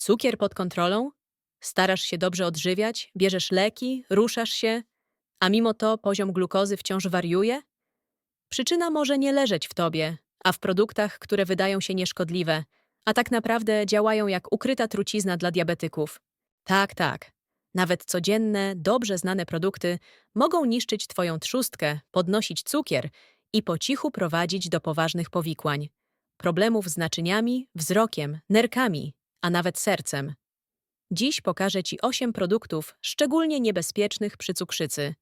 Cukier pod kontrolą? Starasz się dobrze odżywiać, bierzesz leki, ruszasz się, a mimo to poziom glukozy wciąż wariuje? Przyczyna może nie leżeć w tobie, a w produktach, które wydają się nieszkodliwe, a tak naprawdę działają jak ukryta trucizna dla diabetyków. Tak, tak. Nawet codzienne, dobrze znane produkty mogą niszczyć twoją trzustkę, podnosić cukier i po cichu prowadzić do poważnych powikłań. Problemów z naczyniami, wzrokiem, nerkami, a nawet sercem. Dziś pokażę Ci 8 produktów szczególnie niebezpiecznych przy cukrzycy.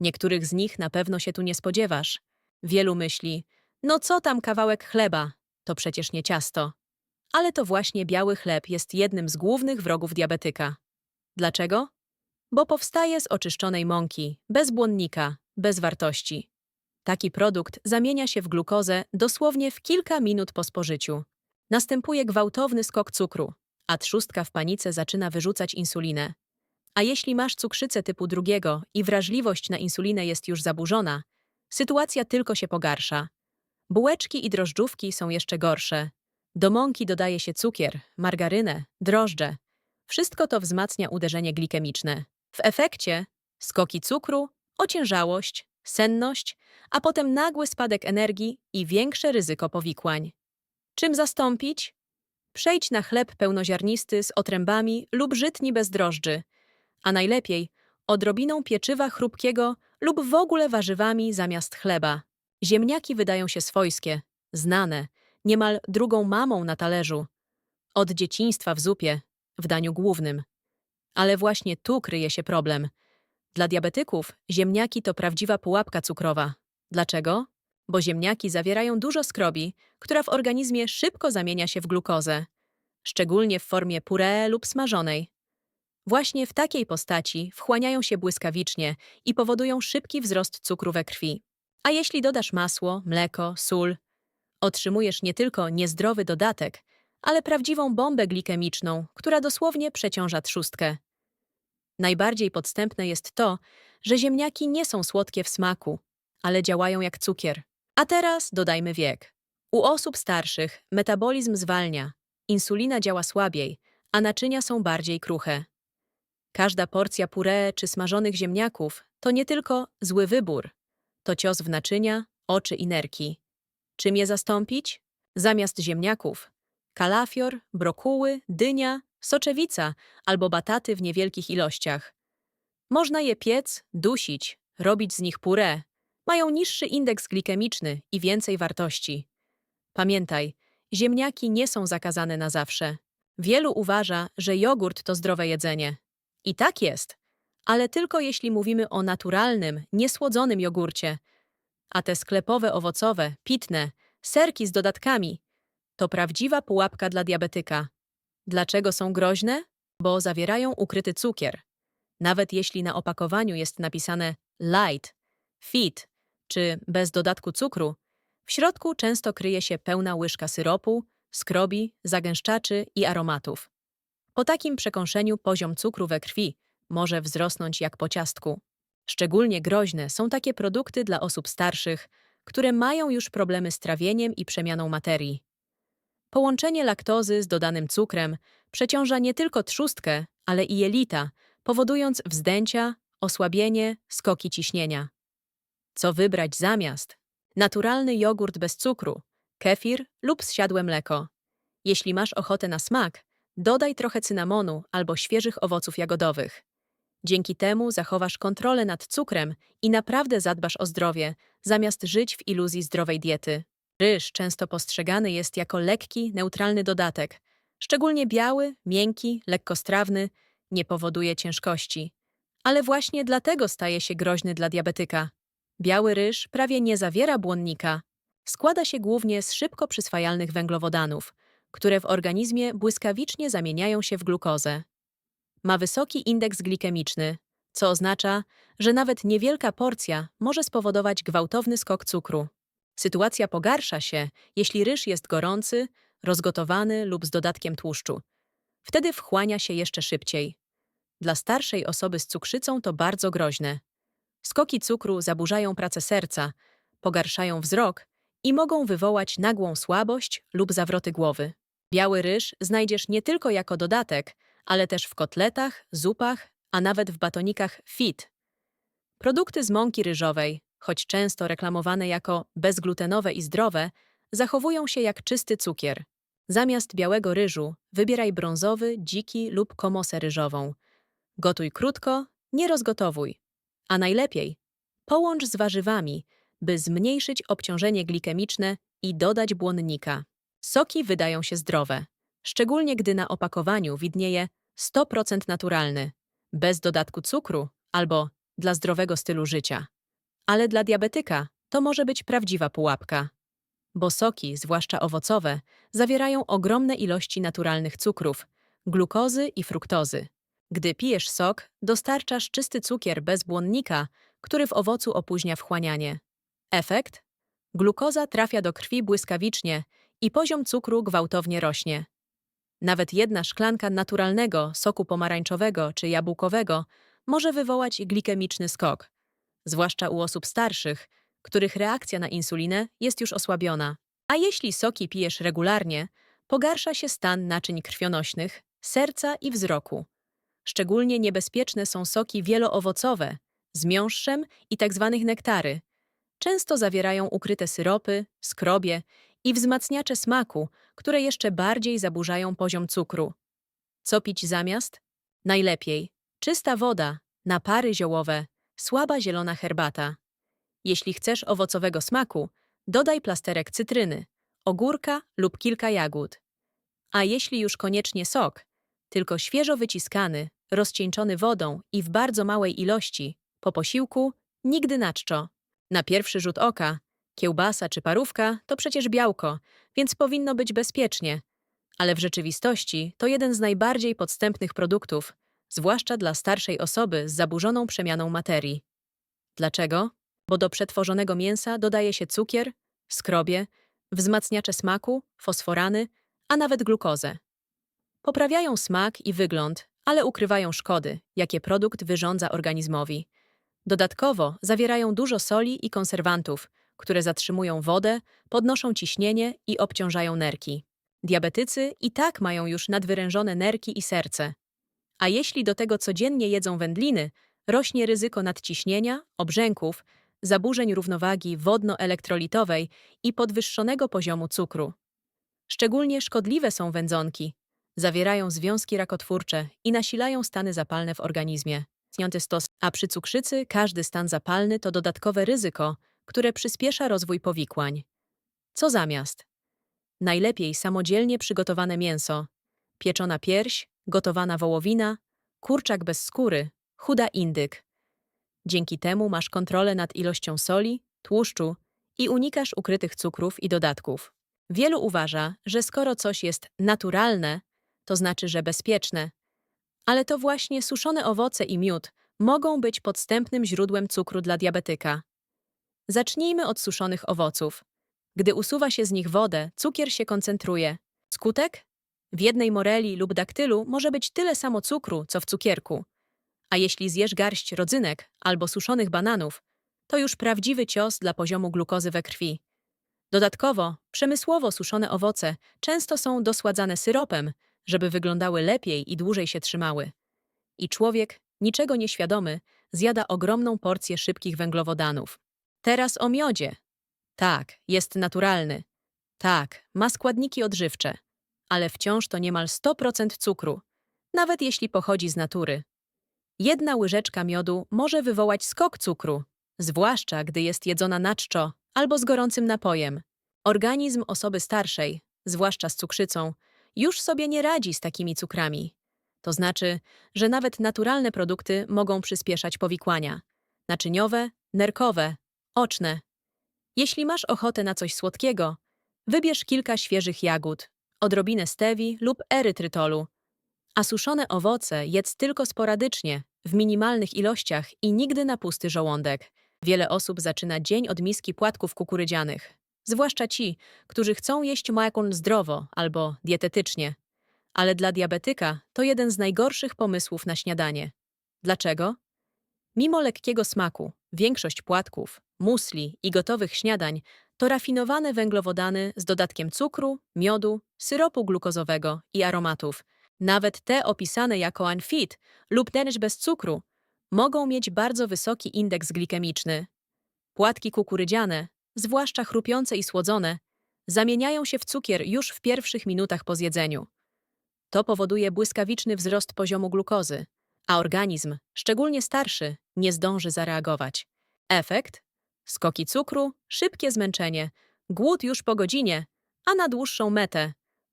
Niektórych z nich na pewno się tu nie spodziewasz. Wielu myśli, no co tam kawałek chleba, to przecież nie ciasto. Ale to właśnie biały chleb jest jednym z głównych wrogów diabetyka. Dlaczego? Bo powstaje z oczyszczonej mąki, bez błonnika, bez wartości. Taki produkt zamienia się w glukozę dosłownie w kilka minut po spożyciu. Następuje gwałtowny skok cukru, a trzustka w panice zaczyna wyrzucać insulinę. A jeśli masz cukrzycę typu drugiego i wrażliwość na insulinę jest już zaburzona, sytuacja tylko się pogarsza. Bułeczki i drożdżówki są jeszcze gorsze. Do mąki dodaje się cukier, margarynę, drożdże. Wszystko to wzmacnia uderzenie glikemiczne. W efekcie skoki cukru, ociężałość, senność, a potem nagły spadek energii i większe ryzyko powikłań. Czym zastąpić? Przejdź na chleb pełnoziarnisty z otrębami lub żytni bez drożdży, a najlepiej odrobiną pieczywa chrupkiego lub w ogóle warzywami zamiast chleba. Ziemniaki wydają się swojskie, znane, niemal drugą mamą na talerzu. Od dzieciństwa w zupie, w daniu głównym. Ale właśnie tu kryje się problem. Dla diabetyków ziemniaki to prawdziwa pułapka cukrowa. Dlaczego? Bo ziemniaki zawierają dużo skrobi, która w organizmie szybko zamienia się w glukozę, szczególnie w formie puree lub smażonej. Właśnie w takiej postaci wchłaniają się błyskawicznie i powodują szybki wzrost cukru we krwi. A jeśli dodasz masło, mleko, sól, otrzymujesz nie tylko niezdrowy dodatek, ale prawdziwą bombę glikemiczną, która dosłownie przeciąża trzustkę. Najbardziej podstępne jest to, że ziemniaki nie są słodkie w smaku, ale działają jak cukier. A teraz dodajmy wiek. U osób starszych metabolizm zwalnia, insulina działa słabiej, a naczynia są bardziej kruche. Każda porcja puree czy smażonych ziemniaków to nie tylko zły wybór, to cios w naczynia, oczy i nerki. Czym je zastąpić? Zamiast ziemniaków kalafior, brokuły, dynia, soczewica albo bataty w niewielkich ilościach. Można je piec, dusić, robić z nich puree. Mają niższy indeks glikemiczny i więcej wartości. Pamiętaj, ziemniaki nie są zakazane na zawsze. Wielu uważa, że jogurt to zdrowe jedzenie. I tak jest, ale tylko jeśli mówimy o naturalnym, niesłodzonym jogurcie. A te sklepowe owocowe, pitne, serki z dodatkami to prawdziwa pułapka dla diabetyka. Dlaczego są groźne? Bo zawierają ukryty cukier. Nawet jeśli na opakowaniu jest napisane light, fit czy bez dodatku cukru, w środku często kryje się pełna łyżka syropu, skrobi, zagęszczaczy i aromatów. Po takim przekąszeniu poziom cukru we krwi może wzrosnąć jak po ciastku. Szczególnie groźne są takie produkty dla osób starszych, które mają już problemy z trawieniem i przemianą materii. Połączenie laktozy z dodanym cukrem przeciąża nie tylko trzustkę, ale i jelita, powodując wzdęcia, osłabienie, skoki ciśnienia. Co wybrać zamiast? Naturalny jogurt bez cukru, kefir lub zsiadłe mleko. Jeśli masz ochotę na smak, dodaj trochę cynamonu albo świeżych owoców jagodowych. Dzięki temu zachowasz kontrolę nad cukrem i naprawdę zadbasz o zdrowie, zamiast żyć w iluzji zdrowej diety. Ryż często postrzegany jest jako lekki, neutralny dodatek. Szczególnie biały, miękki, lekkostrawny, nie powoduje ciężkości. Ale właśnie dlatego staje się groźny dla diabetyka. Biały ryż prawie nie zawiera błonnika. Składa się głównie z szybko przyswajalnych węglowodanów, które w organizmie błyskawicznie zamieniają się w glukozę. Ma wysoki indeks glikemiczny, co oznacza, że nawet niewielka porcja może spowodować gwałtowny skok cukru. Sytuacja pogarsza się, jeśli ryż jest gorący, rozgotowany lub z dodatkiem tłuszczu. Wtedy wchłania się jeszcze szybciej. Dla starszej osoby z cukrzycą to bardzo groźne. Skoki cukru zaburzają pracę serca, pogarszają wzrok i mogą wywołać nagłą słabość lub zawroty głowy. Biały ryż znajdziesz nie tylko jako dodatek, ale też w kotletach, zupach, a nawet w batonikach fit. Produkty z mąki ryżowej, choć często reklamowane jako bezglutenowe i zdrowe, zachowują się jak czysty cukier. Zamiast białego ryżu wybieraj brązowy, dziki lub komosę ryżową. Gotuj krótko, nie rozgotowuj. A najlepiej połącz z warzywami, by zmniejszyć obciążenie glikemiczne i dodać błonnika. Soki wydają się zdrowe, szczególnie gdy na opakowaniu widnieje 100% naturalny, bez dodatku cukru albo dla zdrowego stylu życia. Ale dla diabetyka to może być prawdziwa pułapka. Bo soki, zwłaszcza owocowe, zawierają ogromne ilości naturalnych cukrów, glukozy i fruktozy. Gdy pijesz sok, dostarczasz czysty cukier bez błonnika, który w owocu opóźnia wchłanianie. Efekt? Glukoza trafia do krwi błyskawicznie i poziom cukru gwałtownie rośnie. Nawet jedna szklanka naturalnego soku pomarańczowego czy jabłkowego może wywołać glikemiczny skok, zwłaszcza u osób starszych, których reakcja na insulinę jest już osłabiona. A jeśli soki pijesz regularnie, pogarsza się stan naczyń krwionośnych, serca i wzroku. Szczególnie niebezpieczne są soki wieloowocowe, z miąższem i tzw. nektary. Często zawierają ukryte syropy, skrobie i wzmacniacze smaku, które jeszcze bardziej zaburzają poziom cukru. Co pić zamiast? Najlepiej czysta woda, napary ziołowe, słaba zielona herbata. Jeśli chcesz owocowego smaku, dodaj plasterek cytryny, ogórka lub kilka jagód. A jeśli już koniecznie sok, tylko świeżo wyciskany, rozcieńczony wodą i w bardzo małej ilości, po posiłku, nigdy na czczo. Na pierwszy rzut oka, kiełbasa czy parówka to przecież białko, więc powinno być bezpiecznie. Ale w rzeczywistości to jeden z najbardziej podstępnych produktów, zwłaszcza dla starszej osoby z zaburzoną przemianą materii. Dlaczego? Bo do przetworzonego mięsa dodaje się cukier, skrobie, wzmacniacze smaku, fosforany, a nawet glukozę. Poprawiają smak i wygląd, ale ukrywają szkody, jakie produkt wyrządza organizmowi. Dodatkowo zawierają dużo soli i konserwantów, które zatrzymują wodę, podnoszą ciśnienie i obciążają nerki. Diabetycy i tak mają już nadwyrężone nerki i serce. A jeśli do tego codziennie jedzą wędliny, rośnie ryzyko nadciśnienia, obrzęków, zaburzeń równowagi wodno-elektrolitowej i podwyższonego poziomu cukru. Szczególnie szkodliwe są wędzonki. Zawierają związki rakotwórcze i nasilają stany zapalne w organizmie. A przy cukrzycy każdy stan zapalny to dodatkowe ryzyko, które przyspiesza rozwój powikłań. Co zamiast? Najlepiej samodzielnie przygotowane mięso, pieczona pierś, gotowana wołowina, kurczak bez skóry, chuda indyk. Dzięki temu masz kontrolę nad ilością soli, tłuszczu i unikasz ukrytych cukrów i dodatków. Wielu uważa, że skoro coś jest naturalne, to znaczy, że bezpieczne. Ale to właśnie suszone owoce i miód mogą być podstępnym źródłem cukru dla diabetyka. Zacznijmy od suszonych owoców. Gdy usuwa się z nich wodę, cukier się koncentruje. Skutek? W jednej moreli lub daktylu może być tyle samo cukru, co w cukierku. A jeśli zjesz garść rodzynek albo suszonych bananów, to już prawdziwy cios dla poziomu glukozy we krwi. Dodatkowo, przemysłowo suszone owoce często są dosładzane syropem, żeby wyglądały lepiej i dłużej się trzymały. I człowiek, niczego nieświadomy, zjada ogromną porcję szybkich węglowodanów. Teraz o miodzie. Tak, jest naturalny. Tak, ma składniki odżywcze, ale wciąż to niemal 100% cukru, nawet jeśli pochodzi z natury. Jedna łyżeczka miodu może wywołać skok cukru, zwłaszcza gdy jest jedzona na czczo albo z gorącym napojem. Organizm osoby starszej, zwłaszcza z cukrzycą, już sobie nie radzi z takimi cukrami. To znaczy, że nawet naturalne produkty mogą przyspieszać powikłania naczyniowe, nerkowe, oczne. Jeśli masz ochotę na coś słodkiego, wybierz kilka świeżych jagód, odrobinę stewi lub erytrytolu, a suszone owoce jedz tylko sporadycznie, w minimalnych ilościach i nigdy na pusty żołądek. Wiele osób zaczyna dzień od miski płatków kukurydzianych, zwłaszcza ci, którzy chcą jeść makon zdrowo albo dietetycznie. Ale dla diabetyka to jeden z najgorszych pomysłów na śniadanie. Dlaczego? Mimo lekkiego smaku, większość płatków, musli i gotowych śniadań To rafinowane węglowodany z dodatkiem cukru, miodu, syropu glukozowego i aromatów. Nawet te opisane jako unfit lub też bez cukru mogą mieć bardzo wysoki indeks glikemiczny. Płatki kukurydziane, zwłaszcza chrupiące i słodzone, zamieniają się w cukier już w pierwszych minutach po zjedzeniu. To powoduje błyskawiczny wzrost poziomu glukozy, a organizm, szczególnie starszy, nie zdąży zareagować. Efekt? Skoki cukru, szybkie zmęczenie, głód już po godzinie, a na dłuższą metę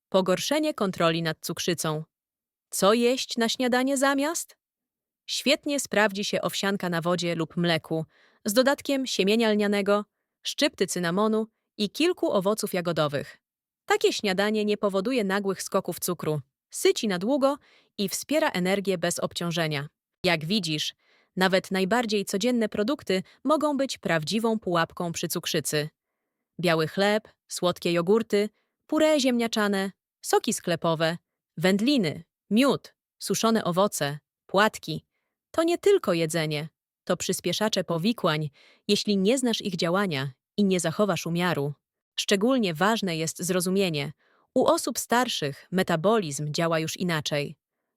pogorszenie kontroli nad cukrzycą. Co jeść na śniadanie zamiast? Świetnie sprawdzi się owsianka na wodzie lub mleku z dodatkiem siemienia lnianego, szczypty cynamonu i kilku owoców jagodowych. Takie śniadanie nie powoduje nagłych skoków cukru, syci na długo i wspiera energię bez obciążenia. Jak widzisz, nawet najbardziej codzienne produkty mogą być prawdziwą pułapką przy cukrzycy. Biały chleb, słodkie jogurty, puree ziemniaczane, soki sklepowe, wędliny, miód, suszone owoce, płatki. To nie tylko jedzenie, to przyspieszacze powikłań, jeśli nie znasz ich działania i nie zachowasz umiaru. Szczególnie ważne jest zrozumienie. U osób starszych metabolizm działa już inaczej.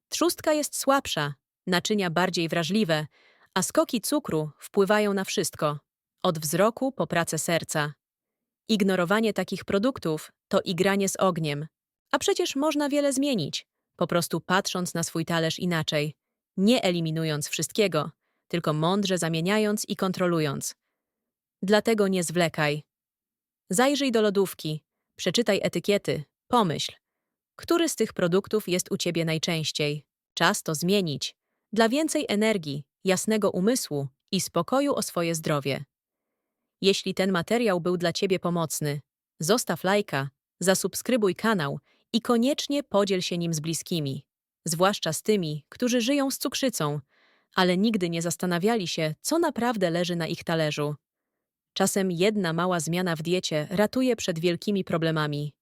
Trzustka jest słabsza, naczynia bardziej wrażliwe, a skoki cukru wpływają na wszystko, od wzroku po pracę serca. Ignorowanie takich produktów to igranie z ogniem. A przecież można wiele zmienić, po prostu patrząc na swój talerz inaczej, nie eliminując wszystkiego, tylko mądrze zamieniając i kontrolując. Dlatego nie zwlekaj. Zajrzyj do lodówki, przeczytaj etykiety, pomyśl, który z tych produktów jest u ciebie najczęściej. Czas to zmienić. Dla więcej energii, jasnego umysłu i spokoju o swoje zdrowie. Jeśli ten materiał był dla ciebie pomocny, zostaw lajka, zasubskrybuj kanał i koniecznie podziel się nim z bliskimi, zwłaszcza z tymi, którzy żyją z cukrzycą, ale nigdy nie zastanawiali się, co naprawdę leży na ich talerzu. Czasem jedna mała zmiana w diecie ratuje przed wielkimi problemami.